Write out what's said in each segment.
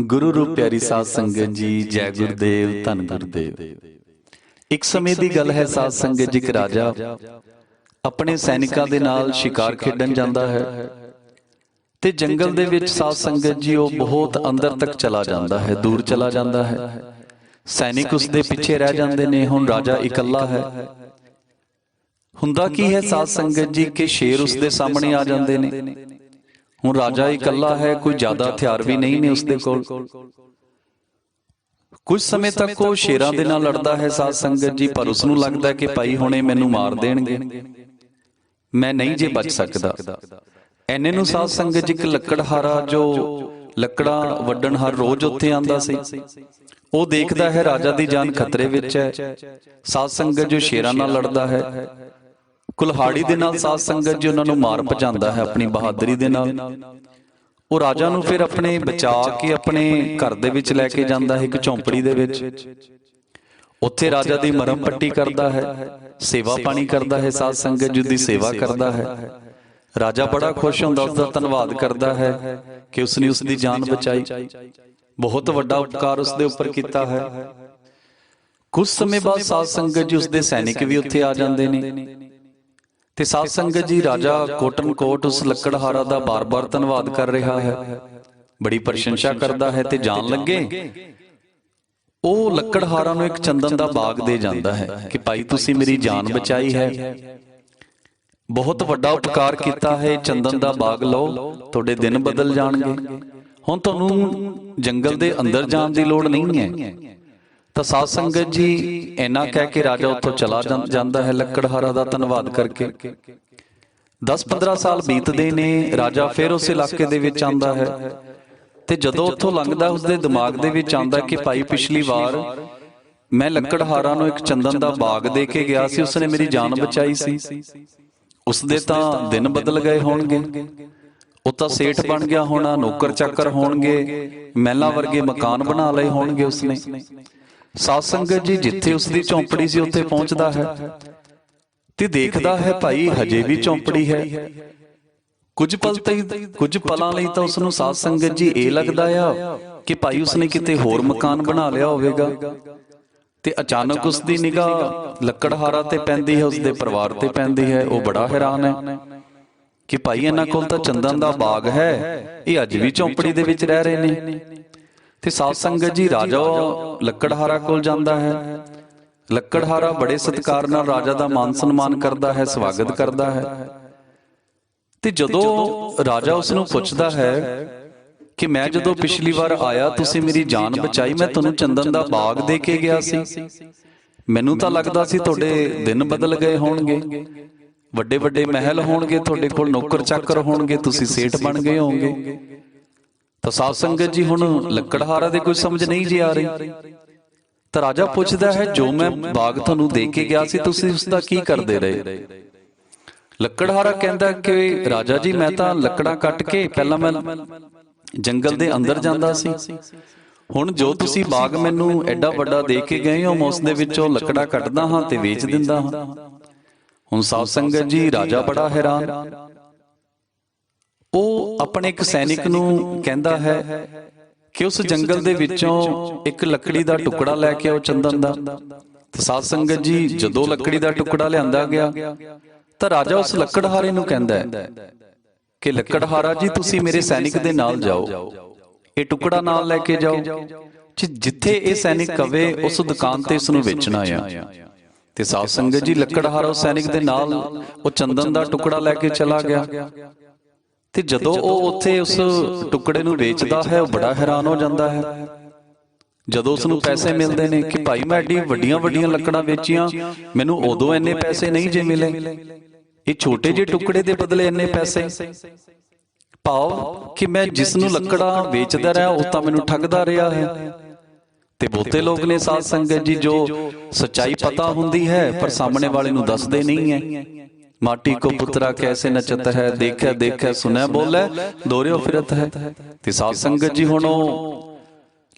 ਗੁਰੂ ਰੂਪ ਪਿਆਰੀ ਸਾਧ ਸੰਗਤ ਜੀ ਜੈ ਗੁਰਦੇਵ ਧੰਨ ਗੁਰਦੇਵ। ਇੱਕ ਸਮੇਂ ਦੀ ਗੱਲ ਹੈ ਸਾਧ ਸੰਗਤ ਜੀ ਇੱਕ ਰਾਜਾ। ਆਪਣੇ ਸੈਨਿਕਾਂ ਦੇ ਨਾਲ ਸ਼ਿਕਾਰ ਖੇਡਣ ਜਾਂਦਾ ਹੈ। ਤੇ ਜੰਗਲ ਦੇ ਵਿੱਚ ਸਾਧ ਸੰਗਤ ਜੀ ਉਹ ਬਹੁਤ ਅੰਦਰ ਤੱਕ ਚਲਾ ਜਾਂਦਾ ਹੈ ਦੂਰ ਚਲਾ ਜਾਂਦਾ ਹੈ। ਸੈਨਿਕ ਉਸ ਦੇ ਪਿੱਛੇ ਰਹਿ ਜਾਂਦੇ ਨੇ ਹੁਣ ਰਾਜਾ ਇਕੱਲਾ ਹੈ। ਹੁੰਦਾ ਕੀ ਹੈ ਸਾਧ ਸੰਗਤ ਜੀ ਕਿ ਸ਼ੇਰ ਉਸ ਦੇ ਸਾਹਮਣੇ ਆ ਜਾਂਦੇ ਨੇ। ਹੁਣ ਰਾਜਾ ਇਕੱਲਾ ਹੈ ਕੋਈ ਜ਼ਿਆਦਾ ਹਥਿਆਰ ਵੀ ਨਹੀਂ ਨੇ ਉਸ ਦੇ ਕੋਲ। ਕੁਝ ਸਮੇਂ ਤੱਕ ਉਹ ਸ਼ੇਰਾਂ ਦੇ ਨਾਲ ਲੜਦਾ ਹੈ ਸਾਧ ਸੰਗਤ ਜੀ ਪਰ ਉਸ ਨੂੰ ਲੱਗਦਾ ਹੈ ਕਿ ਭਾਈ ਹੁਣੇ ਮੈਨੂੰ ਮਾਰ ਦੇਣਗੇ। ਮੈਂ ਨਹੀਂ ਜੇ ਬਚ ਸਕਦਾ। ਐਨੇ ਨੂੰ ਸਾਧ ਸੰਗਤ ਜੀ ਇੱਕ ਲੱਕੜਹਾਰਾ ਜੋ ਲੱਕੜਾਂ ਵੱਢਣ ਹਰ ਰੋਜ਼ ਉੱਥੇ ਆਂਦਾ ਸੀ। ਉਹ ਦੇਖਦਾ ਹੈ ਰਾਜਾ ਦੀ ਜਾਨ ਖਤਰੇ ਵਿੱਚ ਹੈ। ਸਾਧ ਸੰਗਤ ਜੋ ਸ਼ੇਰਾਂ ਨਾਲ ਲੜਦਾ ਹੈ। ਕੁਲਹਾੜੀ ਦੇ ਨਾਲ ਸਾਧ ਸੰਗਤ ਜੀ ਉਹਨਾਂ ਨੂੰ ਮਾਰ ਭਜਾਉਂਦਾ ਹੈ, ਆਪਣੀ ਬਹਾਦਰੀ ਦੇ ਨਾਲ। ਉਹ ਰਾਜਾ ਨੂੰ ਫਿਰ ਆਪਣੇ ਬਚਾ ਕੇ ਆਪਣੇ ਘਰ ਦੇ ਵਿੱਚ ਲੈ ਕੇ ਜਾਂਦਾ ਹੈ, ਇੱਕ ਝੌਂਪੜੀ ਦੇ ਵਿੱਚ। ਉੱਥੇ ਰਾਜਾ ਦੀ ਮਰਮ ਪੱਟੀ ਕਰਦਾ ਹੈ, ਸੇਵਾ ਪਾਣੀ ਕਰਦਾ ਹੈ, ਸਾਧ ਸੰਗਤ ਜੀ ਦੀ ਸੇਵਾ ਕਰਦਾ ਹੈ। ਰਾਜਾ ਬੜਾ ਖੁਸ਼ ਹੁੰਦਾ ਉਸ ਦਾ ਧੰਨਵਾਦ ਕਰਦਾ ਹੈ ਕਿ ਉਸ ਨੇ ਉਸ ਦੀ ਜਾਨ ਬਚਾਈ। ਬਹੁਤ ਵੱਡਾ ਉਪਕਾਰ ਉਸ ਦੇ ਉੱਪਰ ਕੀਤਾ ਹੈ। ਕੁਝ ਸਮੇਂ ਬਾਅਦ ਸਾਧ ਸੰਗਤ ਜੀ ਉਸ ਦੇ ਸੈਨਿਕ ਵੀ ਉੱਥੇ ਆ ਜਾਂਦੇ ਨੇ। ਤੇ ਸਾਧ ਸੰਗਤ ਜੀ ਰਾਜਾ ਕੋਟਨ ਕੋਟ ਉਸ ਲੱਕੜਹਾਰਾ ਦਾ ਬਾਰ-ਬਾਰ ਧੰਨਵਾਦ ਕਰ ਰਿਹਾ ਹੈ। ਬੜੀ ਪ੍ਰਸ਼ੰਸਾ ਕਰਦਾ ਹੈ ਤੇ ਜਾਣ ਲੱਗੇ। ਉਹ ਲੱਕੜਹਾਰਾ ਨੂੰ ਇੱਕ ਚੰਦਨ ਦਾ ਬਾਗ ਦੇ ਜਾਂਦਾ ਹੈ ਕਿ ਭਾਈ ਤੁਸੀਂ ਮੇਰੀ ਜਾਨ ਬਚਾਈ ਹੈ। ਬਹੁਤ ਵੱਡਾ ਉਪਕਾਰ ਕੀਤਾ ਹੈ ਚੰਦਨ ਦਾ ਬਾਗ ਲਓ ਤੁਹਾਡੇ ਦਿਨ ਬਦਲ ਜਾਣਗੇ। ਹੁਣ ਤੁਹਾਨੂੰ ਜੰਗਲ ਦੇ ਅੰਦਰ ਜਾਣ ਦੀ ਲੋੜ ਨਹੀਂ ਹੈ। ਤਾਂ ਸਾਧ ਸੰਗਤ ਜੀ ਇੰਨਾ ਕਹਿ ਕੇ ਰਾਜਾ ਉੱਥੋਂ ਚਲਾ ਜਾਂਦਾ ਹੈ ਲੱਕੜਹਾਰਾ ਦਾ ਧੰਨਵਾਦ ਕਰਕੇ। 10-15 ਸਾਲ ਬੀਤਦੇ ਨੇ ਰਾਜਾ ਫਿਰ ਉਸ ਇਲਾਕੇ ਦੇ ਵਿੱਚ ਆਂਦਾ ਹੈ। ਤੇ ਜਦੋਂ ਉੱਥੋਂ ਲੰਘਦਾ ਉਸਦੇ ਦਿਮਾਗ ਦੇ ਵਿੱਚ ਆਂਦਾ ਕਿ ਭਾਈ ਪਿਛਲੀ ਵਾਰ ਮੈਂ ਲੱਕੜਹਾਰਾ ਨੂੰ ਇੱਕ ਚੰਦਨ ਦਾ ਬਾਗ ਦੇ ਕੇ ਗਿਆ ਸੀ ਉਸਨੇ ਮੇਰੀ ਜਾਨ ਬਚਾਈ ਸੀ। ਉਸਦੇ ਤਾਂ ਦਿਨ ਬਦਲ ਗਏ ਹੋਣਗੇ। ਉਹ ਤਾਂ ਸੇਠ ਬਣ ਗਿਆ ਹੋਣਾ ਨੌਕਰ ਚਾਕਰ ਹੋਣਗੇ ਮਹਿਲਾ ਵਰਗੇ ਮਕਾਨ ਬਣਾ ਲਏ ਹੋਣਗੇ ਉਸਨੇ। ਸਾਧ ਸੰਗਤ ਜੀ ਜਿੱਥੇ ਉਸ ਦੀ ਝੌਂਪੜੀ ਸੀ ਉੱਥੇ ਪਹੁੰਚਦਾ ਹੈ। ਤੇ ਦੇਖਦਾ ਹੈ ਭਾਈ ਹਜੇ ਵੀ ਝੌਂਪੜੀ ਹੈ। ਕੁਝ ਪਲ ਤਈ ਕੁਝ ਪਲਾਂ ਲਈ ਤਾਂ ਉਸ ਨੂੰ ਸਾਧ ਸੰਗਤ ਜੀ ਇਹ ਲੱਗਦਾ ਆ ਕਿ ਭਾਈ ਉਸਨੇ ਕਿਤੇ ਹੋਰ ਮਕਾਨ ਬਣਾ ਲਿਆ ਹੋਵੇਗਾ। ਤੇ ਅਚਾਨਕ ਉਸ ਦੀ ਨਿਗਾਹ ਲੱਕੜਹਾਰਾ ਤੇ ਪੈਂਦੀ ਹੈ ਉਸ ਦੇ ਪਰਿਵਾਰ ਤੇ ਪੈਂਦੀ ਹੈ। ਉਹ ਬੜਾ ਹੈਰਾਨ ਹੈ ਕਿ ਭਾਈ ਇਹਨਾਂ ਕੋਲ ਤਾਂ ਚੰਦਨ ਦਾ ਬਾਗ ਹੈ। ਇਹ ਅੱਜ ਵੀ ਝੌਂਪੜੀ ਦੇ ਵਿੱਚ ਰਹਿ ਰਹੇ ਨੇ। ਤੇ ਸਾਧ ਸੰਗਤ ਜੀ ਰਾਜਾ ਲੱਕੜਹਾਰਾ ਕੋਲ ਜਾਂਦਾ ਹੈ। ਲੱਕੜਹਾਰਾ ਬੜੇ ਸਤਿਕਾਰ ਨਾਲ ਰਾਜਾ ਦਾ ਮਾਨ ਸਨਮਾਨ ਕਰਦਾ ਹੈ, ਸਵਾਗਤ ਕਰਦਾ ਹੈ। ਤੇ ਜਦੋਂ ਰਾਜਾ ਉਸ ਨੂੰ ਪੁੱਛਦਾ ਹੈ ਕਿ ਮੈਂ ਜਦੋਂ ਪਿਛਲੀ ਵਾਰ ਆਇਆ, ਤੁਸੀਂ ਮੇਰੀ ਜਾਨ ਬਚਾਈ, ਮੈਂ ਤੁਹਾਨੂੰ ਚੰਦਨ ਦਾ ਬਾਗ ਦੇ ਕੇ ਗਿਆ ਸੀ। ਮੈਨੂੰ ਤਾਂ ਲੱਗਦਾ ਸੀ ਤੁਹਾਡੇ ਦਿਨ ਬਦਲ ਗਏ ਹੋਣਗੇ। ਵੱਡੇ ਵੱਡੇ ਮਹਿਲ ਹੋਣਗੇ, ਤੁਹਾਡੇ ਕੋਲ ਨੌਕਰ ਚਾਕਰ ਹੋਣਗੇ, ਤੁਸੀਂ ਸੇਠ ਬਣ ਗਏ ਹੋਵੋਗੇ। ਤਾਂ ਸਾਧ ਸੰਗਤ ਜੀ ਹੁਣ ਲੱਕੜਹਾਰਾ ਦੇ ਕੋਈ ਸਮਝ ਨਹੀਂ ਜੀ ਆ ਰਹੀ। ਤਾਂ ਰਾਜਾ ਪੁੱਛਦਾ ਹੈ, ਜੋ ਮੈਂ ਬਾਗ ਤੁਹਾਨੂੰ ਦੇ ਕੇ ਗਿਆ ਸੀ, ਤੁਸੀਂ ਉਸ ਦਾ ਕੀ ਕਰਦੇ ਰਹੇ? ਲੱਕੜਹਾਰਾ ਕਹਿੰਦਾ ਕਿ, ਰਾਜਾ ਜੀ, ਮੈਂ ਤਾਂ ਲੱਕੜਾਂ ਕੱਟ ਕੇ ਪਹਿਲਾਂ ਮੈਂ ਜੰਗਲ ਦੇ ਅੰਦਰ ਜਾਂਦਾ ਸੀ। ਹੁਣ ਜੋ ਤੁਸੀਂ ਬਾਗ ਮੈਨੂੰ ਐਡਾ ਵੱਡਾ ਦੇ ਕੇ ਗਏ ਹੋ, ਮੈਂ ਉਸ ਦੇ ਵਿੱਚੋਂ ਲੱਕੜਾਂ ਕੱਟਦਾ ਹਾਂ ਤੇ ਵੇਚ ਦਿੰਦਾ ਹਾਂ। ਹੁਣ ਸਾਧ ਸੰਗਤ ਜੀ ਰਾਜਾ ਬੜਾ ਹੈਰਾਨ। ਉਹ ਆਪਣੇ ਇੱਕ ਸੈਨਿਕ ਨੂੰ ਕਹਿੰਦਾ ਹੈ ਕਿ ਉਸ ਜੰਗਲ ਦੇ ਵਿੱਚੋਂ ਇੱਕ ਲੱਕੜੀ ਦਾ ਟੁਕੜਾ ਲੈ ਕੇ ਆਓ ਚੰਦਨ ਦਾ। ਤੇ ਸਾਧ ਸੰਗਤ ਜੀ, ਜਦੋਂ ਲੱਕੜੀ ਦਾ ਟੁਕੜਾ ਲਿਆਂਦਾ ਗਿਆ, ਤਾਂ ਰਾਜਾ ਉਸ ਲੱਕੜਹਾਰੇ ਨੂੰ ਕਹਿੰਦਾ ਹੈ ਕਿ ਲੱਕੜਹਾਰਾ ਜੀ, ਤੁਸੀਂ ਮੇਰੇ ਸੈਨਿਕ ਦੇ ਨਾਲ ਜਾਓ। ਇਹ ਟੁਕੜਾ ਨਾਲ ਲੈ ਕੇ ਜਾਓ। ਜਿੱਥੇ ਇਹ ਸੈਨਿਕ ਕਵੇ, ਉਸ ਦੁਕਾਨ ਤੇ ਇਸ ਨੂੰ ਵੇਚਣਾ ਆ। ਤੇ ਸਾਧ ਸੰਗਤ ਜੀ, ਲੱਕੜਹਾਰਾ ਉਸ ਸੈਨਿਕ ਦੇ ਨਾਲ, ਉਹ ਚੰਦਨ ਦਾ ਟੁਕੜਾ ਲੈ ਕੇ ਚਲਾ ਗਿਆ। ਤੇ ਜਦੋਂ ਉਹ ਉੱਥੇ ਉਸ ਟੁਕੜੇ ਨੂੰ ਵੇਚਦਾ ਹੈ ਉਹ ਬੜਾ ਹੈਰਾਨ ਹੋ ਜਾਂਦਾ ਹੈ। ਜਦੋਂ ਉਸ ਨੂੰ ਪੈਸੇ ਮਿਲਦੇ ਨੇ ਕਿ ਭਾਈ ਮੈਂ ਐਡੀ ਵੱਡੀਆਂ ਵੱਡੀਆਂ ਲੱਕੜਾਂ ਵੇਚੀਆਂ ਮੈਨੂੰ ਉਦੋਂ ਇੰਨੇ ਪੈਸੇ ਨਹੀਂ ਜੇ ਮਿਲੇ। ਇਹ ਛੋਟੇ ਜਿਹੇ ਟੁਕੜੇ ਦੇ ਬਦਲੇ ਇੰਨੇ ਪੈਸੇ। ਭਾਵ ਕਿ ਮੈਂ ਜਿਸ ਨੂੰ ਲੱਕੜਾਂ ਵੇਚਦਾ ਰਿਹਾ ਉਹ ਤਾਂ ਮੈਨੂੰ ਠੱਗਦਾ ਰਿਹਾ ਹੈ। ਤੇ ਬਹੁਤੇ ਲੋਕ ਨੇ ਸਾਧ ਸੰਗਤ ਜੀ ਜੋ ਸੱਚਾਈ ਪਤਾ ਹੁੰਦੀ ਹੈ ਪਰ ਸਾਹਮਣੇ ਵਾਲੇ ਨੂੰ ਦੱਸਦੇ ਨਹੀਂ ਹੈ। ਮਾਟੀ ਕੋ ਪੁੱਤਰਾ ਕੈਸੇ ਨਚਤ ਹੈ ਦੇਖਿਆ ਦੇਖਿਆ ਸੁਨਿਆ ਬੋਲੇ ਦੋਰਿਓ ਫਿਰਤ ਹੈ ਤੇ ਸਾਧ ਸੰਗਤ ਜੀ ਹੁਣ ਉਹ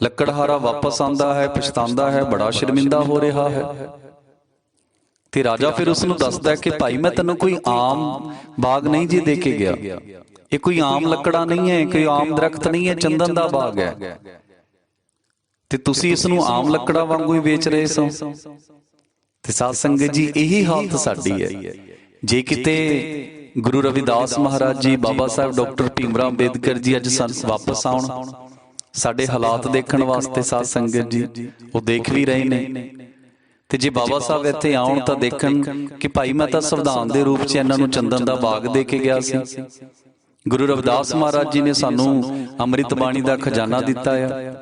ਲੱਕੜਹਾਰਾ ਵਾਪਸ ਆਂਦਾ ਹੈ ਪਛਤਾਉਂਦਾ ਹੈ ਬੜਾ ਸ਼ਰਮਿੰਦਾ ਹੋ ਰਿਹਾ ਹੈ ਤੇ ਰਾਜਾ ਫਿਰ ਉਸ ਨੂੰ ਦੱਸਦਾ ਕਿ ਭਾਈ ਮੈਂ ਤੈਨੂੰ ਕੋਈ ਆਮ ਬਾਗ ਨਹੀਂ ਜੀ ਦੇ ਕੇ ਗਿਆ ਇਹ ਕੋਈ ਆਮ ਲੱਕੜਾ ਨਹੀਂ ਹੈ ਕੋਈ ਆਮ ਦਰਖਤ ਨਹੀਂ ਹੈ ਚੰਦਨ ਦਾ ਬਾਗ ਹੈ ਤੇ ਤੁਸੀਂ ਇਸ ਨੂੰ ਆਮ ਲੱਕੜਾਂ ਵਾਂਗੂ ਹੀ ਵੇਚ ਰਹੇ ਸੋ ਤੇ ਸਾਧ ਸੰਗਤ ਜੀ ਇਹੀ ਹਾਲਤ ਸਾਡੀ ਹੈ ਜੇ ਕਿਤੇ ਗੁਰੂ ਰਵਿਦਾਸ ਮਹਾਰਾਜ ਜੀ ਬਾਬਾ ਸਾਹਿਬ ਡਾਕਟਰ ਭੀਮਰਾਵ ਅੰਬੇਦਕਰ ਜੀ ਅੱਜ ਸਾਨੂੰ ਵਾਪਸ ਆਉਣ। ਸਾਡੇ ਹਾਲਾਤ ਦੇਖਣ ਵਾਸਤੇ ਸਾਧ ਸੰਗਤ ਜੀ ਉਹ ਦੇਖ ਵੀ ਰਹੇ ਨੇ। ਤੇ ਜੇ ਬਾਬਾ ਸਾਹਿਬ ਇੱਥੇ ਆਉਣ ਤਾਂ ਦੇਖਣ ਕਿ ਭਾਈ ਮੈਂ ਤਾਂ ਸੰਵਿਧਾਨ ਦੇ ਰੂਪ 'ਚ ਇਹਨਾਂ ਨੂੰ ਚੰਦਨ ਦਾ ਬਾਗ ਦੇ ਕੇ ਗਿਆ ਸੀ। ਗੁਰੂ ਰਵਿਦਾਸ ਮਹਾਰਾਜ ਜੀ ਨੇ ਸਾਨੂੰ ਅੰਮ੍ਰਿਤ ਬਾਣੀ ਦਾ ਖਜ਼ਾਨਾ ਦਿੱਤਾ ਆ।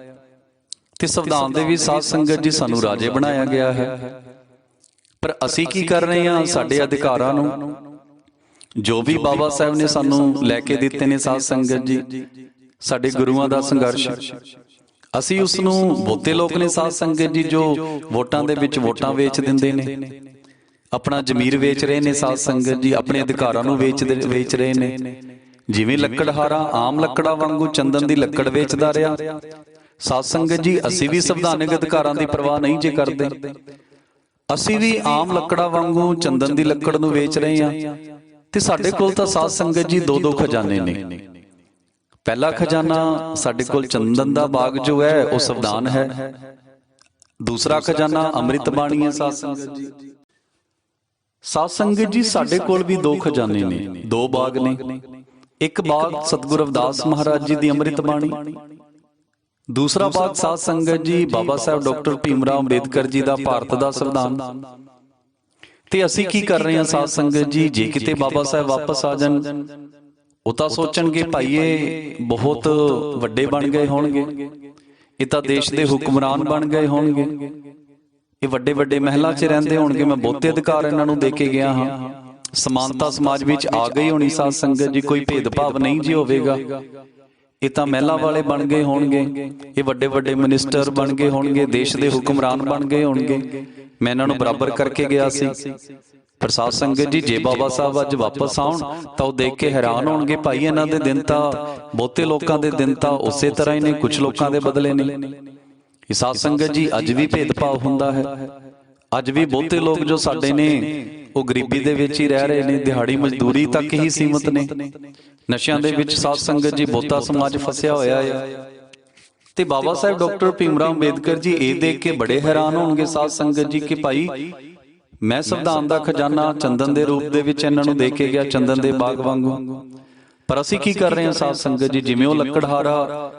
ਤੇ ਸੰਵਿਧਾਨ ਦੇ ਵੀ ਸਾਧ ਸੰਗਤ ਜੀ ਸਾਨੂੰ ਰਾਜੇ ਬਣਾਇਆ ਗਿਆ ਹੈ। ਪਰ ਅਸੀਂ ਕੀ ਕਰ ਰਹੇ ਹਾਂ? ਸਾਡੇ ਅਧਿਕਾਰਾਂ ਨੂੰ। ਜੋ ਵੀ ਬਾਬਾ ਸਾਹਿਬ ਨੇ ਸਾਨੂੰ ਲੈ ਕੇ ਦਿੱਤੇ ਨੇ ਸਾਧ ਸੰਗਤ ਜੀ ਸਾਡੇ ਗੁਰੂਆਂ ਦਾ ਸੰਘਰਸ਼। ਅਸੀਂ ਉਸ ਨੂੰ ਬਹੁਤੇ ਲੋਕ ਨੇ ਸਾਧ ਸੰਗਤ ਜੀ ਜੋ ਵੋਟਾਂ ਦੇ ਵਿੱਚ ਵੋਟਾਂ ਵੇਚ ਦਿੰਦੇ ਨੇ। ਆਪਣਾ ਜ਼ਮੀਰ ਵੇਚ ਰਹੇ ਨੇ ਸਾਧ ਸੰਗਤ ਜੀ ਆਪਣੇ ਅਧਿਕਾਰਾਂ ਨੂੰ ਵੇਚ ਵੇਚ ਰਹੇ ਨੇ। ਜਿਵੇਂ ਲੱਕੜਹਾਰਾ ਆਮ ਲੱਕੜਾਂ ਵਾਂਗੂ ਚੰਦਨ ਦੀ ਲੱਕੜ ਵੇਚਦਾ ਰਿਹਾ। ਸਾਧ ਸੰਗਤ ਜੀ ਅਸੀਂ ਵੀ ਸੰਵਿਧਾਨਕ ਅਧਿਕਾਰਾਂ ਦੀ ਪਰਵਾਹ ਨਹੀਂ ਜੇ ਕਰਦੇ। ਅਸੀਂ ਵੀ ਆਮ ਲੱਕੜਾਂ ਵਾਂਗੂ ਚੰਦਨ ਦੀ ਲੱਕੜ ਨੂੰ ਵੇਚ ਰਹੇ ਹਾਂ। ਤੇ ਸਾਡੇ ਕੋਲ ਤਾਂ ਸਾਧ ਸੰਗਤ ਜੀ ਦੋ ਦੋ ਖਜ਼ਾਨੇ ਨੇ। ਪਹਿਲਾ ਖਜ਼ਾਨਾ ਸਾਡੇ ਕੋਲ ਚੰਦਨ ਦਾ ਬਾਗ ਜੋ ਹੈ ਉਹ ਸੰਵਿਧਾਨ ਹੈ। ਦੂਸਰਾ ਖਜ਼ਾਨਾ ਅੰਮ੍ਰਿਤ ਬਾਣੀ ਹੈ ਸਾਧ ਸੰਗਤ ਜੀ। ਸਾਧ ਸੰਗਤ ਜੀ ਸਾਡੇ ਕੋਲ ਵੀ ਦੋ ਖਜ਼ਾਨੇ ਨੇ ਦੋ ਬਾਗ ਨੇ। ਇੱਕ ਬਾਗ ਸਤਿਗੁਰੂ ਰਵਿਦਾਸ ਮਹਾਰਾਜ ਜੀ ਦੀ ਅੰਮ੍ਰਿਤ ਬਾਣੀ। ਦੂਸਰਾ ਬਾਗ ਸਾਧ ਸੰਗਤ ਜੀ ਬਾਬਾ ਸਾਹਿਬ ਡਾਕਟਰ ਭੀਮਰਾਵ ਅੰਬੇਦਕਰ ਜੀ ਦਾ ਭਾਰਤ ਦਾ ਸੰਵਿਧਾਨ ਤੇ ਅਸੀਂ ਕੀ ਕਰ ਰਹੇ ਹਾਂ ਸਾਧ ਸੰਗਤ ਜੀ? ਜੇ ਕਿਤੇ ਬਾਬਾ ਸਾਹਿਬ ਵਾਪਸ ਆ ਜਾਣ ਉਹ ਤਾਂ ਸੋਚਣਗੇ ਭਾਈ ਇਹ ਬਹੁਤ ਵੱਡੇ ਬਣ ਗਏ ਹੋਣਗੇ। ਇਹ ਤਾਂ ਦੇਸ਼ ਦੇ ਹੁਕਮਰਾਨ ਬਣ ਗਏ ਹੋਣਗੇ। ਇਹ ਵੱਡੇ ਵੱਡੇ ਮਹਿਲਾਂ 'ਚ ਰਹਿੰਦੇ ਹੋਣਗੇ। ਮੈਂ ਬਹੁਤੇ ਅਧਿਕਾਰ ਇਹਨਾਂ ਨੂੰ ਦੇ ਕੇ ਗਿਆ ਹਾਂ। ਸਮਾਨਤਾ ਸਮਾਜ ਵਿੱਚ ਆ ਗਈ ਹੋਣੀ ਸਾਧ ਸੰਗਤ ਜੀ। ਕੋਈ ਭੇਦਭਾਵ ਨਹੀਂ ਜੀ ਹੋਵੇਗਾ। ਇਹ ਤਾਂ ਮਹਿਲਾ ਵਾਲੇ ਬਣ ਗਏ ਹੋਣਗੇ ਇਹ ਵੱਡੇ ਵੱਡੇ ਮਿਨਿਸਟਰ ਬਣ ਗਏ ਹੋਣਗੇ ਦੇਸ਼ ਦੇ ਹੁਕਮਰਾਨ ਬਣ ਗਏ ਹੋਣਗੇ। ਮੈਂ ਇਹਨਾਂ ਨੂੰ ਬਰਾਬਰ ਕਰਕੇ ਗਿਆ ਸੀ। ਪ੍ਰਸਾਦ ਸੰਗਤ ਜੀ ਜੇ ਬਾਬਾ ਸਾਹਿਬ ਅੱਜ ਵਾਪਸ ਆਉਣ ਤਾਂ ਉਹ ਦੇਖ ਕੇ ਹੈਰਾਨ ਹੋਣਗੇ ਭਾਈ ਇਹਨਾਂ ਦੇ ਦਿਨ ਤਾਂ ਬਹੁਤੇ ਲੋਕਾਂ ਦੇ ਦਿਨ ਤਾਂ ਉਸੇ ਤਰ੍ਹਾਂ ਹੀ ਨੇ ਕੁਝ ਲੋਕਾਂ ਦੇ ਬਦਲੇ ਨੇ। ਇਹ ਸਾਧ ਸੰਗਤ ਜੀ ਅੱਜ ਵੀ ਭੇਦਭਾਵ ਹੁੰਦਾ ਹੈ। ਅੱਜ ਵੀ ਬਹੁਤੇ ਲੋਕ ਜੋ ਸਾਡੇ ਨੇ ਉਹ ਗਰੀਬੀ ਦੇ ਵਿੱਚ ਹੀ ਰਹਿ ਰਹੇ ਨੇ, ਦਿਹਾੜੀ ਮਜ਼ਦੂਰੀ ਤੱਕ ਹੀ ਸੀਮਤ ਨੇ। ਨਸ਼ਿਆਂ ਦੇ ਵਿੱਚ ਸਾਧ ਸੰਗਤ ਜੀ, ਬਹੁਤਾ ਸਮਾਜ ਫਸਿਆ ਹੋਇਆ ਹੈ ਤੇ ਬਾਬਾ ਸਾਹਿਬ ਡਾਕਟਰ ਭੀਮਰਾਵ ਅੰਬੇਦਕਰ ਜੀ, ਇਹ ਦੇਖ ਕੇ ਬੜੇ ਹੈਰਾਨ ਹੋਣਗੇ ਸਾਧ ਸੰਗਤ ਜੀ ਕਿ ਭਾਈ ਮੈਂ ਸੰਵਿਧਾਨ ਦਾ ਖਜ਼ਾਨਾ ਚੰਦਨ ਦੇ ਰੂਪ ਦੇ ਵਿੱਚ ਇਹਨਾਂ ਨੂੰ ਦੇ ਕੇ ਗਿਆ, ਚੰਦਨ ਦੇ ਬਾਗ ਵਾਂਗੂ। ਪਰ ਅਸੀਂ ਕੀ ਕਰ ਰਹੇ ਹਾਂ ਸਾਧ ਸੰਗਤ ਜੀ? ਜਿਵੇਂ ਉਹ ਲੱਕੜਹਾਰਾ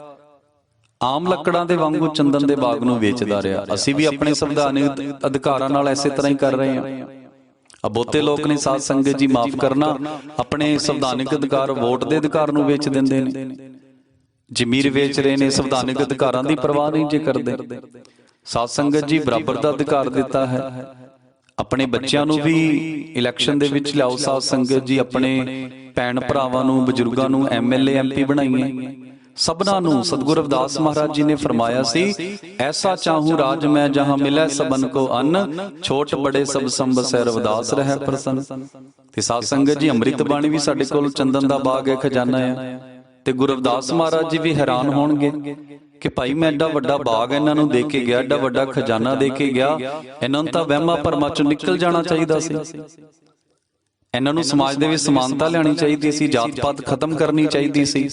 ਆਮ ਲੱਕੜਾਂ ਦੇ ਵਾਂਗੂ ਚੰਦਨ ਦੇ ਬਾਗ ਨੂੰ ਵੇਚਦਾ ਰਿਹਾ। ਅਸੀਂ ਵੀ ਆਪਣੇ ਸੰਵਿਧਾਨਿਕ ਅਧਿਕਾਰਾਂ ਨਾਲ ਐਸੇ ਤਰ੍ਹਾਂ ਹੀ ਕਰ ਰਹੇ ਹਾਂ। ਆ ਬਹੁਤੇ ਲੋਕ ਨੇ ਸਾਧ ਸੰਗਤ ਜੀ ਮਾਫ ਕਰਨਾ ਆਪਣੇ ਸੰਵਿਧਾਨਿਕ ਅਧਿਕਾਰ ਵੋਟ ਦੇ ਅਧਿਕਾਰ ਨੂੰ ਵੇਚ ਦਿੰਦੇ ਨੇ। ਜ਼ਮੀਰ ਵੇਚ ਰਹੇ ਨੇ ਸੰਵਿਧਾਨਿਕ ਅਧਿਕਾਰਾਂ ਦੀ ਪਰਵਾਹ ਨਹੀਂ ਜੇ ਕਰਦੇ। ਸਾਧ ਸੰਗਤ ਜੀ ਬਰਾਬਰ ਦਾ ਅਧਿਕਾਰ ਦਿੱਤਾ ਹੈ। ਆਪਣੇ ਬੱਚਿਆਂ ਨੂੰ ਵੀ ਇਲੈਕਸ਼ਨ ਦੇ ਵਿੱਚ ਲਿਆਓ। ਸਾਧ ਸੰਗਤ ਜੀ ਆਪਣੇ ਭੈਣ ਭਰਾਵਾਂ ਨੂੰ ਬਜ਼ੁਰਗਾਂ ਨੂੰ ਐਮਐਲਏ ਐਮਪੀ ਬਣਾਈਏ। ਸਭਨਾਂ ਨੂੰ ਸਤਿਗੁਰੂ ਰਵਿਦਾਸ ਮਹਾਰਾਜ ਜੀ ਨੇ ਫਰਮਾਇਆ ਸੀ ਐਸਾ ਚਾਹੂੰ ਰਾਜ ਮੈਂ ਜਹਾਂ ਮਿਲੈ ਸਬਨ ਕੋ ਅੰਨ ਛੋਟ ਬੜੇ ਸਭ ਸੰਬਸੈ ਰਵਿਦਾਸ ਰਹਿ ਪ੍ਰਸੰਨ। ਤੇ ਸਾਧ ਸੰਗਤ ਜੀ ਅੰਮ੍ਰਿਤ ਬਾਣੀ ਵੀ ਸਾਡੇ ਕੋਲ ਚੰਦਨ ਦਾ ਬਾਗ ਹੈ ਖਜ਼ਾਨਾ ਹੈ ਤੇ ਗੁਰੂ ਰਵਿਦਾਸ ਮਹਾਰਾਜ ਜੀ ਵੀ ਹੈਰਾਨ ਹੋਣਗੇ ਕਿ ਭਾਈ ਮੈਂ ਐਡਾ ਵੱਡਾ ਬਾਗ ਇਹਨਾਂ ਨੂੰ ਦੇ ਕੇ ਗਿਆ ਐਡਾ ਵੱਡਾ ਖਜ਼ਾਨਾ ਦੇ ਕੇ ਗਿਆ ਇਹਨਾਂ ਨੂੰ ਤਾਂ ਵਹਿਮਾਂ ਭਰਮਾਂ ਚੋਂ ਨਿਕਲ ਜਾਣਾ ਚਾਹੀਦਾ ਸੀ। ਇਹਨਾਂ ਨੂੰ ਸਮਾਜ ਦੇ ਵਿੱਚ ਸਮਾਨਤਾ ਲਿਆਣੀ ਚਾਹੀਦੀ ਸੀ ਜਾਤ ਪਾਤ ਖਤਮ ਕਰਨੀ ਚਾਹੀਦੀ ਸੀ।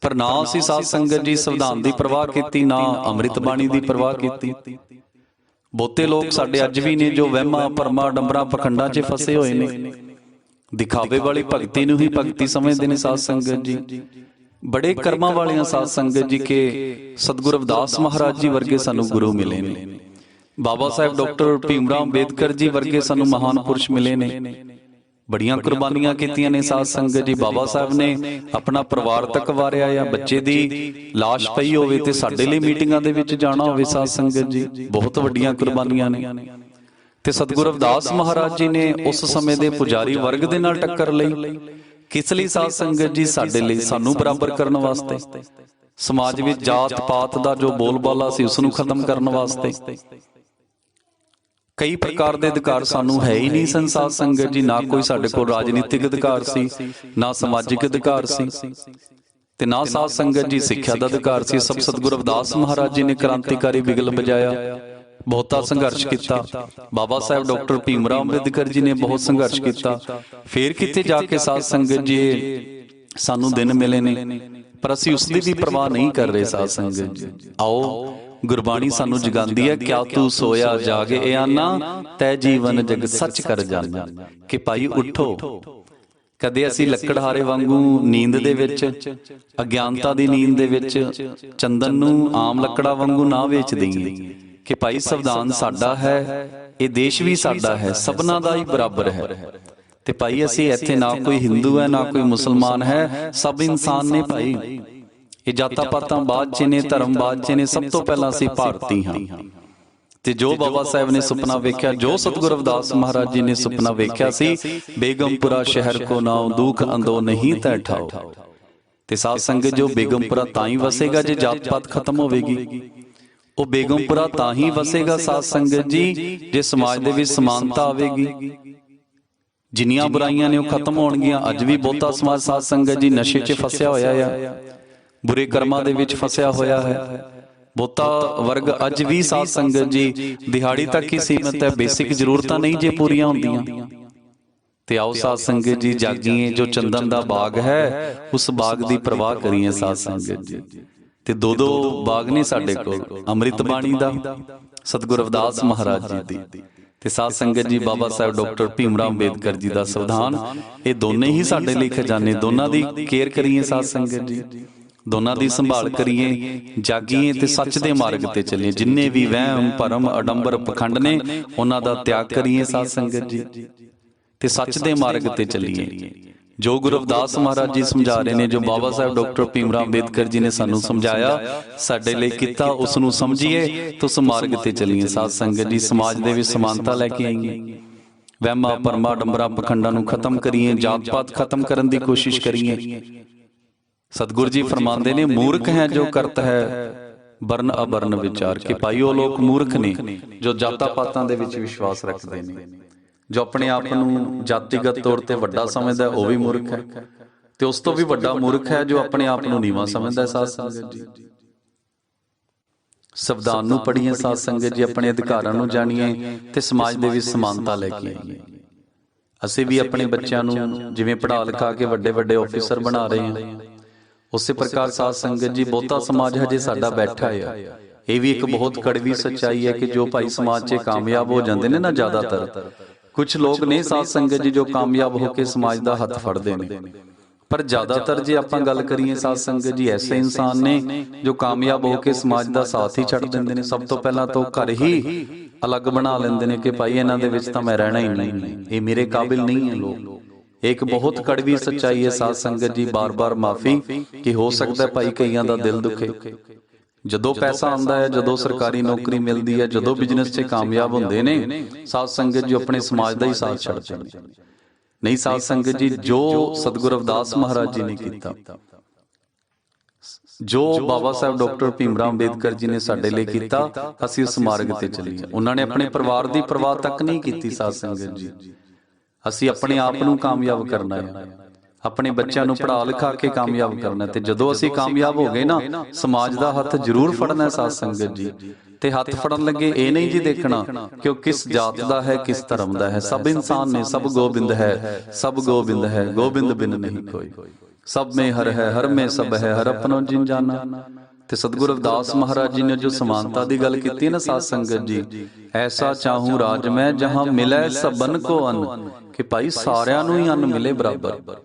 ਪਰ ਨਾ ਅਸੀਂ ਸਾਧ ਸੰਗਤ ਜੀ ਸੰਵਿਧਾਨ ਦੀ ਪਰਵਾਹ ਕੀਤੀ ਨਾ ਅੰਮ੍ਰਿਤ ਬਾਣੀ ਦੀ ਪਰਵਾਹ ਕੀਤੀ। ਬਹੁਤੇ ਲੋਕ ਸਾਡੇ ਅੱਜ ਵੀ ਨੇ ਜੋ ਵਹਿਮਾਂ ਭਰਮਾਂ ਡੰਬਰਾਂ ਪਖੰਡਾਂ 'ਚ ਫਸੇ ਹੋਏ ਨੇ। ਦਿਖਾਵੇ ਵਾਲੀ ਭਗਤੀ ਨੂੰ ਹੀ ਭਗਤੀ ਸਮਝਦੇ ਨੇ ਸਾਧ ਸੰਗਤ ਜੀ। ਬੜੇ ਕਰਮਾਂ ਵਾਲੀਆਂ ਸਾਧ ਸੰਗਤ ਜੀ ਕੇ ਸਤਿਗੁਰੂ ਰਵਿਦਾਸ ਮਹਾਰਾਜ ਜੀ ਵਰਗੇ ਸਾਨੂੰ ਗੁਰੂ ਮਿਲੇ ਨੇ। ਬਾਬਾ ਸਾਹਿਬ ਡਾਕਟਰ ਭੀਮਰਾਵ ਅੰਬੇਦਕਰ ਜੀ ਵਰਗੇ ਸਾਨੂੰ ਮਹਾਨ ਪੁਰਸ਼ ਮਿਲੇ ਨੇ ਬੜੀਆਂ ਕੁਰਬਾਨੀਆਂ ਕੀਤੀਆਂ ਨੇ ਸਾਧ ਸੰਗਤ ਜੀ ਬਾਬਾ ਸਾਹਿਬ ਨੇ ਆਪਣਾ ਪਰਿਵਾਰ ਤੱਕ ਵਾਰਿਆ ਜਾਂ ਬੱਚੇ ਦੀ লাশ ਪਈ ਹੋਵੇ ਤੇ ਸਾਡੇ ਲਈ ਮੀਟਿੰਗਾਂ ਦੇ ਵਿੱਚ ਜਾਣਾ ਹੋਵੇ ਸਾਧ ਸੰਗਤ ਜੀ ਬਹੁਤ ਵੱਡੀਆਂ ਕੁਰਬਾਨੀਆਂ ਨੇ। ਤੇ ਸਤਿਗੁਰੂ ਰਵਿਦਾਸ ਮਹਾਰਾਜ ਜੀ ਨੇ ਉਸ ਸਮੇਂ ਦੇ ਪੁਜਾਰੀ ਵਰਗ ਦੇ ਨਾਲ ਟੱਕਰ ਲਈ। ਕਿਸ ਲਈ ਸਾਧ ਸੰਗਤ ਜੀ ਸਾਡੇ ਲਈ ਸਾਨੂੰ ਬਰਾਬਰ ਕਰਨ ਵਾਸਤੇ? ਸਮਾਜ ਵਿੱਚ ਜਾਤ ਪਾਤ ਦਾ ਜੋ ਬੋਲਬਾਲਾ ਸੀ ਉਸ ਨੂੰ ਖਤਮ ਕਰਨ ਵਾਸਤੇ। ਕਈ ਪ੍ਰਕਾਰ ਦੇ ਅਧਿਕਾਰ ਸਾਨੂੰ ਹੈ ਹੀ ਨਹੀਂ ਸੰਸਾਰ ਸੰਗਤ ਜੀ ਨਾ ਕੋਈ ਸਾਡੇ ਕੋਲ ਰਾਜਨੀਤਿਕ ਅਧਿਕਾਰ ਸੀ ਨਾ ਸਮਾਜਿਕ ਅਧਿਕਾਰ ਸੀ। ਤੇ ਨਾ ਸਾਧ ਸੰਗਤ ਜੀ ਸਿੱਖਿਆ ਦਾ ਅਧਿਕਾਰ ਸੀ। ਸਭ ਸਤਿਗੁਰੂ ਰਵਿਦਾਸ ਮਹਾਰਾਜ ਜੀ ਨੇ ਕ੍ਰਾਂਤੀਕਾਰੀ ਬਿਗਲ ਵਜਾਇਆ ਬਹੁਤਾ ਸੰਘਰਸ਼ ਕੀਤਾ। ਬਾਬਾ ਸਾਹਿਬ ਡਾਕਟਰ ਭੀਮਰਾਵ ਅੰਬੇਦਕਰ ਜੀ ਨੇ ਬਹੁਤ ਸੰਘਰਸ਼ ਕੀਤਾ। ਫੇਰ ਕਿਤੇ ਜਾ ਕੇ ਸਾਧ ਸੰਗਤ ਜੀ ਸਾਨੂੰ ਦਿਨ ਮਿਲੇ ਨੇ। ਪਰ ਅਸੀਂ ਉਸ ਦੀ ਵੀ ਪਰਵਾਹ ਨਹੀਂ ਕਰ ਰਹੇ ਸਾਧ ਸੰਗਤ ਜੀ। ਆਓ। ਗੁਰਬਾਣੀ ਸਾਨੂੰ ਜਗਾਉਂਦੀ ਹੈ ਕਿਆ ਤੂੰ ਸੋਇਆ ਜਾਗੇ ਇਹ ਆਨਾ ਤੈ ਜੀਵਨ ਜਗ ਸੱਚ ਕਰ ਜਾਣਾ ਕਿ ਭਾਈ ਉਠੋ। ਕਦੇ ਅਸੀਂ ਲੱਕੜਹਾਰੇ ਵਾਂਗੂ ਨੀਂਦ ਦੇ ਵਿੱਚ ਅਗਿਆਨਤਾ ਦੀ ਨੀਂਦ ਦੇ ਵਿੱਚ ਚੰਦਨ ਨੂੰ ਆਮ ਲੱਕੜਾ ਵਾਂਗੂ ਨਾ ਵੇਚ ਦਈਏ ਕਿ ਭਾਈ ਸੰਵਿਧਾਨ ਸਾਡਾ ਹੈ ਇਹ ਦੇਸ਼ ਵੀ ਸਾਡਾ ਹੈ ਸਭਨਾ ਦਾ ਹੀ ਬਰਾਬਰ ਹੈ। ਤੇ ਭਾਈ ਅਸੀਂ ਇੱਥੇ ਨਾ ਕੋਈ ਹਿੰਦੂ ਹੈ ਨਾ ਕੋਈ ਮੁਸਲਮਾਨ ਹੈ ਸਭ ਇਨਸਾਨ ਨੇ ਭਾਈ। ਇਹ ਜਾਤਾਂ ਪਾਤਾਂ ਬਾਅਦ ਚ ਨੇ ਧਰਮ ਬਾਅਦ ਚ ਨੇ ਸਭ ਤੋਂ ਪਹਿਲਾਂ ਅਸੀਂ ਭਾਰਤੀ ਹਾਂ। ਤੇ ਜੋ ਬਾਬਾ ਸਾਹਿਬ ਨੇ ਸੁਪਨਾ ਵੇਖਿਆ ਜੋ ਸਤਿਗੁਰੂ ਰਵਿਦਾਸ ਮਹਾਰਾਜ ਜੀ ਨੇ ਸੁਪਨਾ ਵੇਖਿਆ ਸੀ ਬੇਗਮਪੁਰਾ ਸ਼ਹਿਰ ਕੋ ਨਾਉ ਦੁਖ ਅੰਦੋ ਨਹੀਂ ਤੈ ਠਾਓ ਤੇ ਸਾਧ ਸੰਗਤ ਜੋ ਬੇਗਮਪੁਰਾ ਤਾਂ ਹੀ ਵਸੇਗਾ ਜੇ ਜਾਤ ਪਾਤ ਖਤਮ ਹੋਵੇਗੀ। ਉਹ ਬੇਗਮਪੁਰਾ ਤਾਂ ਹੀ ਵਸੇਗਾ ਸਾਧ ਸੰਗਤ ਜੀ ਜੇ ਸਮਾਜ ਦੇ ਵਿੱਚ ਸਮਾਨਤਾ ਆਵੇਗੀ। ਜਿੰਨੀਆਂ ਬੁਰਾਈਆਂ ਨੇ ਉਹ ਖਤਮ ਹੋਣਗੀਆਂ ਅੱਜ ਵੀ ਬਹੁਤਾ ਸਮਾਜ ਸਾਧ ਸੰਗਤ ਜੀ ਨਸ਼ੇ 'ਚ ਫਸਿਆ ਹੋਇਆ ਆ ਬੁਰੇ ਕਰਮਾਂ ਦੇ ਵਿੱਚ ਫਸਿਆ ਹੋਇਆ ਹੈ। ਬਹੁਤਾ ਵਰਗ ਅੱਜ ਵੀ ਸਾਧ ਸੰਗਤ ਜੀ, ਦਿਹਾੜੀ ਤੱਕ ਹੀ ਸੀਮਤ ਹੈ। ਬੇਸਿਕ ਜ਼ਰੂਰਤਾਂ ਨਹੀਂ ਜੇ ਪੂਰੀਆਂ ਹੁੰਦੀਆਂ। ਤੇ ਆਓ ਸਾਧ ਸੰਗਤ ਜੀ, ਜਾਗੀਏ ਜੋ ਚੰਦਨ ਦਾ ਬਾਗ ਹੈ, ਉਸ ਬਾਗ ਦੀ ਪ੍ਰਵਾਹ ਕਰੀਏ ਸਾਧ ਸੰਗਤ ਜੀ। ਤੇ ਦੋ ਦੋ ਬਾਗ ਨੇ ਸਾਡੇ ਕੋਲ, ਅੰਮ੍ਰਿਤ ਬਾਣੀ ਦਾ, ਸਤਿਗੁਰ ਅਵਦਾਸ ਮਹਾਰਾਜ ਜੀ ਦੀ। ਤੇ ਸਾਧ ਸੰਗਤ ਜੀ, ਬਾਬਾ ਸਾਹਿਬ ਡਾਕਟਰ ਭੀਮਰਾਵ ਅੰਬੇਦਕਰ ਜੀ ਦਾ ਸੰਵਿਧਾਨ, ਇਹ ਦੋਨੇ ਹੀ ਸਾਡੇ ਲਈ ਖਜ਼ਾਨੇ ਦੋਨਾਂ ਦੀ ਕੇਅਰ ਕਰੀਏ ਸਾਧ ਸੰਗਤ ਜੀ। ਦੋਨਾਂ ਦੀ ਸੰਭਾਲ ਕਰੀਏ ਜਾਗੀਏ ਤੇ ਸੱਚ ਦੇ ਮਾਰਗ ਤੇ ਚੱਲੀਏ। ਜਿੰਨੇ ਵੀ ਵਹਿਮ ਭਰਮ ਅਡੰਬਰ ਪਖੰਡ ਨੇ ਉਹਨਾਂ ਦਾ ਤਿਆਗ ਕਰੀਏ ਸਾਧ ਸੰਗਤ ਜੀ। ਤੇ ਸੱਚ ਦੇ ਮਾਰਗ ਤੇ ਚੱਲੀਏ। ਜੋ ਗੁਰੂ ਰਵਿਦਾਸ ਮਹਾਰਾਜ ਜੀ ਸਮਝਾ ਰਹੇ ਨੇ ਜੋ ਬਾਬਾ ਸਾਹਿਬ ਡਾਕਟਰ ਭੀਮਰਾਵ ਅੰਬੇਦਕਰ ਜੀ ਨੇ ਸਾਨੂੰ ਸਮਝਾਇਆ ਸਾਡੇ ਲਈ ਕੀਤਾ ਉਸ ਨੂੰ ਸਮਝੀਏ ਤੇ ਉਸ ਮਾਰਗ ਤੇ ਚੱਲੀਏ ਸਾਧ ਸੰਗਤ ਜੀ ਸਮਾਜ ਦੇ ਵਿੱਚ ਸਮਾਨਤਾ ਲੈ ਕੇ ਆਈਏ। ਵਹਿਮਾਂ ਪਰਮਾ ਡੰਬਰਾ ਪਖੰਡਾਂ ਨੂੰ ਖਤਮ ਕਰੀਏ ਜਾਤ ਪਾਤ ਖਤਮ ਕਰਨ ਦੀ ਕੋਸ਼ਿਸ਼ ਕਰੀਏ ਸਤਿਗੁਰੂ ਜੀ ਫਰਮਾਉਂਦੇ ਨੇ ਮੂਰਖ ਹੈ ਜੋ ਕਰਤ ਹੈ ਵਰਨ ਅਵਰਨ ਵਿਚਾਰ ਕਿ ਭਾਈ ਉਹ ਲੋਕ ਮੂਰਖ ਨੇ ਜੋ ਜਾਤਾਂ ਪਾਤਾਂ ਦੇ ਵਿੱਚ ਵਿਸ਼ਵਾਸ ਰੱਖਦੇ ਨੇ। ਜੋ ਆਪਣੇ ਆਪ ਨੂੰ ਜਾਤੀਗਤ ਤੌਰ ਤੇ ਵੱਡਾ ਸਮਝਦਾ ਉਹ ਵੀ ਮੂਰਖ ਹੈ। ਤੇ ਉਸ ਤੋਂ ਵੀ ਵੱਡਾ ਮੂਰਖ ਹੈ ਜੋ ਆਪਣੇ ਆਪ ਨੂੰ ਨੀਵਾਂ ਸਮਝਦਾ ਹੈ ਸਾਧ ਸੰਗਤ ਜੀ। ਸੰਵਿਧਾਨ ਨੂੰ ਪੜ੍ਹੀਏ ਸਾਧ ਸੰਗਤ ਜੀ ਆਪਣੇ ਅਧਿਕਾਰਾਂ ਨੂੰ ਜਾਣੀਏ ਤੇ ਸਮਾਜ ਦੇ ਵਿੱਚ ਸਮਾਨਤਾ ਲੈ ਕੇ ਆਈਏ। ਅਸੀਂ ਵੀ ਆਪਣੇ ਬੱਚਿਆਂ ਨੂੰ ਜਿਵੇਂ ਪੜ੍ਹਾ ਲਿਖਾ ਕੇ ਵੱਡੇ ਵੱਡੇ ਆਫੀਸਰ ਬਣਾ ਰਹੇ ਹਾਂ ਉਸੇ ਪ੍ਰਕਾਰ ਸਾਧ ਸੰਗਤ ਜੀ ਬਹੁਤਾ ਸਮਾਜ ਹਜੇ ਸਾਡਾ ਬੈਠਾ ਆ ਇਹ ਵੀ ਇੱਕ ਬਹੁਤ ਕੜਵੀ ਸੱਚਾਈ ਹੈ ਕਿ ਜੋ ਭਾਈ ਸਮਾਜ 'ਚ ਕਾਮਯਾਬ ਹੋ ਜਾਂਦੇ ਨੇ ਨਾ ਜ਼ਿਆਦਾਤਰ। ਕੁਝ ਲੋਕ ਨੇ ਸਾਧ ਸੰਗਤ ਜੀ ਜੋ ਕਾਮਯਾਬ ਹੋ ਕੇ ਸਮਾਜ ਦਾ ਹੱਥ ਫੜਦੇ ਨੇ। ਪਰ ਜ਼ਿਆਦਾਤਰ ਜੇ ਆਪਾਂ ਗੱਲ ਕਰੀਏ ਸਾਧ ਸੰਗਤ ਜੀ ਐਸੇ ਇਨਸਾਨ ਨੇ ਜੋ ਕਾਮਯਾਬ ਹੋ ਕੇ ਸਮਾਜ ਦਾ ਸਾਥ ਹੀ ਛੱਡ ਦਿੰਦੇ ਨੇ। ਸਭ ਤੋਂ ਪਹਿਲਾਂ ਤਾਂ ਉਹ ਘਰ ਹੀ ਅਲੱਗ ਬਣਾ ਲੈਂਦੇ ਨੇ ਕਿ ਭਾਈ ਇਹਨਾਂ ਦੇ ਵਿੱਚ ਤਾਂ ਮੈਂ ਰਹਿਣਾ ਹੀ ਨਹੀਂ। ਇਹ ਮੇਰੇ ਕਾਬਿਲ ਨਹੀਂ ਹੈ ਲੋਕ। ਇੱਕ ਬਹੁਤ ਕੜਵੀ ਸੱਚਾਈ ਹੈ ਸਾਧ ਸੰਗਤ ਜੀ ਬਾਰ-ਬਾਰ ਮਾਫੀ ਕਿ ਹੋ ਸਕਦਾ ਹੈ ਭਾਈ ਕਈਆਂ ਦਾ ਦਿਲ ਦੁਖੇ। ਜਦੋਂ ਪੈਸਾ ਆਉਂਦਾ ਹੈ ਜਦੋਂ ਸਰਕਾਰੀ ਨੌਕਰੀ ਮਿਲਦੀ ਹੈ ਜਦੋਂ ਬਿਜ਼ਨਸ 'ਚ ਕਾਮਯਾਬ ਹੁੰਦੇ ਨੇ ਸਾਧ ਸੰਗਤ ਜੀ ਆਪਣੇ ਸਮਾਜ ਦਾ ਹੀ ਸਾਥ ਛੱਡਦੇ ਨੇ। ਨਹੀਂ ਸਾਧ ਸੰਗਤ ਜੀ ਜੋ ਸਤਿਗੁਰੂ ਰਵਿਦਾਸ ਮਹਾਰਾਜ ਜੀ ਨੇ ਕੀਤਾ। ਜੋ ਬਾਬਾ ਸਾਹਿਬ ਡਾਕਟਰ ਭੀਮਰਾਵ ਅੰਬੇਦਕਰ ਜੀ ਨੇ ਸਾਡੇ ਲਈ ਕੀਤਾ ਅਸੀਂ ਉਸ ਮਾਰਗ ਤੇ ਚੱਲੀਏ। ਉਹਨਾਂ ਨੇ ਆਪਣੇ ਪਰਿਵਾਰ ਦੀ ਪਰਵਾਹ ਤੱਕ ਨਹੀਂ ਕੀਤੀ ਸਾਧ ਸੰਗਤ ਜੀ ਅਸੀਂ ਆਪਣੇ ਆਪ ਨੂੰ ਕਾਮਯਾਬ ਕਰਨਾ ਹੈ। ਆਪਣੇ ਬੱਚਿਆਂ ਨੂੰ ਪੜ੍ਹਾ ਲਿਖਾ ਕੇ ਕਾਮਯਾਬ ਕਰਨਾ ਤੇ ਜਦੋਂ ਅਸੀਂ ਕਾਮਯਾਬ ਹੋ ਗਏ ਨਾ ਸਮਾਜ ਦਾ ਹੱਥ ਜ਼ਰੂਰ ਫੜਨਾ ਹੈ ਸਾਧ ਸੰਗਤ ਜੀ। ਤੇ ਹੱਥ ਫੜਨ ਲੱਗੇ ਇਹ ਨਹੀਂ ਜੀ ਦੇਖਣਾ ਕਿ ਉਹ ਕਿਸ ਜਾਤ ਦਾ ਹੈ ਕਿਸ ਧਰਮ ਦਾ ਹੈ। ਸਭ ਇਨਸਾਨ ਨੇ ਸਭ ਗੋਬਿੰਦ ਹੈ ਸਭ ਗੋਬਿੰਦ ਹੈ ਗੋਬਿੰਦ ਬਿਨ ਨਹੀਂ ਕੋਈ। ਸਭ में ਹਰ ਹੈ ਹਰ में ਸਭ ਹੈ ਹਰ ਆਪਣੋ ਜਿਨ ਜਾਣਾ ਤੇ ਸਤਿਗੁਰੂ ਰਵਿਦਾਸ ਮਹਾਰਾਜ ਜੀ ਨੇ ਜੋ ਸਮਾਨਤਾ ਦੀ ਗੱਲ ਕੀਤੀ ਹੈ ਨਾ ਸਾਧ ਸੰਗਤ ਜੀ ਐਸਾ ਚਾਹੂੰ ਰਾਜ ਮੈਂ ਜਹਾਂ ਮਿਲੇ ਸਬਨ ਕੋ ਅਨ ਕਿ ਭਾਈ ਸਾਰਿਆਂ ਨੂੰ ਹੀ ਅੰਨ ਮਿਲੇ ਬਰਾਬਰ।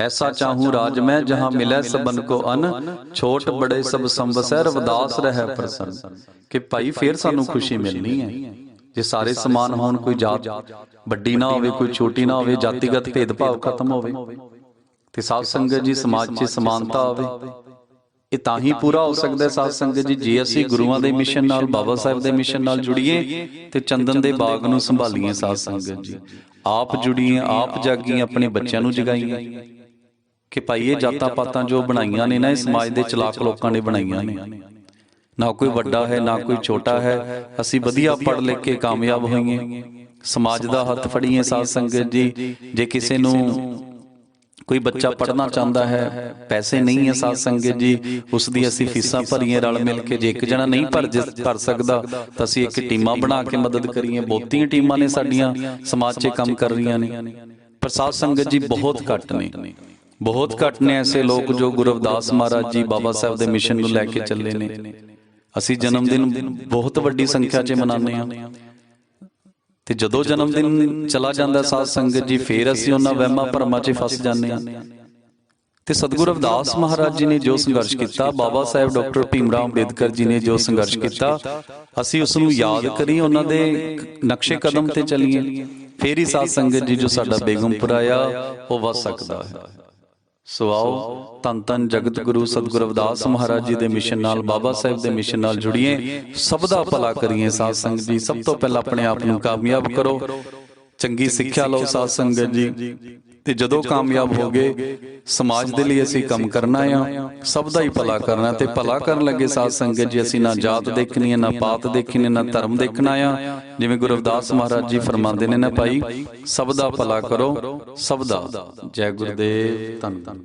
ਐਸਾ ਚਾਹੂੰ ਰਾਜ ਮੈਂ ਜਹਾਂ ਮਿਲੇ ਸਬਨ ਕੋ ਅਨ। ਛੋਟ ਬੜੇ ਸਭ ਸੰਵਸੈ ਰਵਿਦਾਸ ਰਹਿ ਪ੍ਰਸੰਨ। ਕਿ ਭਾਈ ਫੇਰ ਸਾਨੂੰ ਖੁਸ਼ੀ ਮਿਲਣੀ ਹੈ। ਜੇ ਸਾਰੇ ਸਮਾਨ ਹੋਣ ਕੋਈ ਜਾਤ ਵੱਡੀ ਨਾ ਹੋਵੇ ਕੋਈ ਛੋਟੀ ਨਾ ਹੋਵੇ ਜਾਤੀਗਤ ਭੇਦਭਾਵ ਖਤਮ ਹੋਵੇ। ਤੇ ਸਾਧ ਸੰਗਤ ਜੀ ਸਮਾਜ 'ਚ ਸਮਾਨਤਾ ਆਵੇ ਇਹ ਤਾਂ ਹੀ ਪੂਰਾ ਹੋ ਸਕਦਾ ਸਾਧ ਸੰਗਤ ਜੀ, ਜੇ ਅਸੀਂ ਗੁਰੂਆਂ ਦੇ ਮਿਸ਼ਨ ਨਾਲ, ਬਾਬਾ ਸਾਹਿਬ ਦੇ ਮਿਸ਼ਨ ਨਾਲ ਜੁੜੀਏ, ਤੇ ਚੰਦਨ ਦੇ ਬਾਗ ਨੂੰ ਸੰਭਾਲੀਏ, ਸਾਧ ਸੰਗਤ ਜੀ। ਆਪ ਜੁੜੀਏ, ਆਪ ਜਾਗੀਏ, ਆਪਣੇ ਬੱਚਿਆਂ ਨੂੰ ਜਗਾਈਏ। ਕਿ ਭਾਈ, ਇਹ ਜਾਤਾਂ ਪਾਤਾਂ ਜੋ ਬਣਾਈਆਂ ਨੇ ਨਾ, ਇਹ ਸਮਾਜ ਦੇ ਚਲਾਕ ਲੋਕਾਂ ਨੇ ਬਣਾਈਆਂ ਨੇ। ਨਾ ਕੋਈ ਵੱਡਾ ਹੈ, ਨਾ ਕੋਈ ਛੋਟਾ ਹੈ, ਅਸੀਂ ਵਧੀਆ ਪੜ੍ਹ ਲਿਖ ਕੇ ਕਾਮਯਾਬ ਹੋਈਏ। ਸਮਾਜ ਦਾ ਹੱਥ ਫੜੀਏ, ਸਾਧ ਸੰਗਤ ਜੀ। ਜੇ ਕਿਸੇ ਨੂੰ ਕੋਈ ਬੱਚਾ ਪੜ੍ਹਨਾ ਚਾਹੁੰਦਾ ਹੈ ਪੈਸੇ ਨਹੀਂ ਹੈ ਸਾਧ ਸੰਗਤ ਜੀ ਉਸ ਦੀ ਅਸੀਂ ਫੀਸਾਂ ਭਰੀਏ ਰਲ ਮਿਲ ਕੇ ਜੇ ਇੱਕ ਜਣਾ ਨਹੀਂ ਭਰ ਭਰ ਸਕਦਾ ਤਾਂ ਅਸੀਂ ਇੱਕ ਟੀਮਾਂ ਬਣਾ ਕੇ ਮਦਦ ਕਰੀਏ। ਬਹੁਤੀਆਂ ਟੀਮਾਂ ਨੇ ਸਾਡੀਆਂ ਸਮਾਜ 'ਚ ਕੰਮ ਕਰ ਰਹੀਆਂ ਨੇ। ਪਰ ਸਾਧ ਸੰਗਤ ਜੀ ਬਹੁਤ ਘੱਟ ਨੇ। ਬਹੁਤ ਘੱਟ ਨੇ ਐਸੇ ਲੋਕ ਜੋ ਗੁਰੂ ਰਵਿਦਾਸ ਮਹਾਰਾਜ ਜੀ ਬਾਬਾ ਸਾਹਿਬ ਦੇ ਮਿਸ਼ਨ ਨੂੰ ਲੈ ਕੇ ਚੱਲੇ ਨੇ। ਅਸੀਂ ਜਨਮ ਦਿਨ ਬਹੁਤ ਵੱਡੀ ਸੰਖਿਆ 'ਚ ਮਨਾਉਂਦੇ ਹਾਂ। ਤੇ ਜਦੋਂ ਜਨਮ ਦਿਨ ਚਲਾ ਜਾਂਦਾ ਸਾਧ ਸੰਗਤ ਜੀ ਫੇਰ ਅਸੀਂ ਉਹਨਾਂ ਵਹਿਮਾਂ ਭਰਮਾਂ 'ਚ ਫਸ ਜਾਂਦੇ ਹਾਂ। ਤੇ ਸਤਿਗੁਰੂ ਰਵਿਦਾਸ ਮਹਾਰਾਜ ਜੀ ਨੇ ਜੋ ਸੰਘਰਸ਼ ਕੀਤਾ ਬਾਬਾ ਸਾਹਿਬ ਡਾਕਟਰ ਭੀਮਰਾਵ ਅੰਬੇਦਕਰ ਜੀ ਨੇ ਜੋ ਸੰਘਰਸ਼ ਕੀਤਾ ਅਸੀਂ ਉਸ ਨੂੰ ਯਾਦ ਕਰੀ ਉਹਨਾਂ ਦੇ ਨਕਸ਼ੇ ਕਦਮ ਤੇ ਚੱਲੀਏ। ਫੇਰ ਹੀ ਸਾਧ ਸੰਗਤ ਜੀ ਜੋ ਸਾਡਾ ਬੇਗਮਪੁਰ ਆਇਆ ਉਹ ਵਸ ਸਕਦਾ ਹੈ। ਸੋ ਆਓ ਤਨ ਤਨ ਜਗਤ ਗੁਰੂ ਸਤਿਗੁਰੂ ਰਵਿਦਾਸ ਮਹਾਰਾਜ ਜੀ ਦੇ ਮਿਸ਼ਨ ਨਾਲ, ਬਾਬਾ ਸਾਹਿਬ ਦੇ ਮਿਸ਼ਨ ਨਾਲ ਜੁੜੀਏ, ਸਭ ਦਾ ਭਲਾ ਕਰੀਏ ਸਾਧ ਸੰਗਤ ਜੀ। ਸਭ ਤੋਂ ਪਹਿਲਾਂ ਆਪਣੇ ਆਪ ਨੂੰ ਕਾਮਯਾਬ ਕਰੋ। ਚੰਗੀ ਸਿੱਖਿਆ ਲਓ ਸਾਧ ਸੰਗਤ ਜੀ। ਤੇ ਜਦੋਂ ਕਾਮਯਾਬ ਹੋਗੇ ਸਮਾਜ ਦੇ ਲਈ ਅਸੀਂ ਕੰਮ ਕਰਨਾ ਆ ਸਭ ਦਾ ਹੀ ਭਲਾ ਕਰਨਾ ਤੇ ਭਲਾ ਕਰਨ ਲੱਗੇ ਸਾਧ ਸੰਗਤ ਜੀ ਅਸੀਂ ਨਾ ਜਾਤ ਦੇਖਣੀ ਹੈ ਨਾ ਪਾਤ ਦੇਖਣੀ ਹੈ ਨਾ ਧਰਮ ਦੇਖਣਾ ਆ। ਜਿਵੇਂ ਗੁਰੂ ਰਵਿਦਾਸ ਮਹਾਰਾਜ ਜੀ ਫਰਮਾਉਂਦੇ ਨੇ ਨਾ ਭਾਈ ਸਭ ਦਾ ਭਲਾ ਕਰੋ ਸਭ ਦਾ। ਜੈ ਗੁਰਦੇਵ ਧੰਨ ਧੰਨ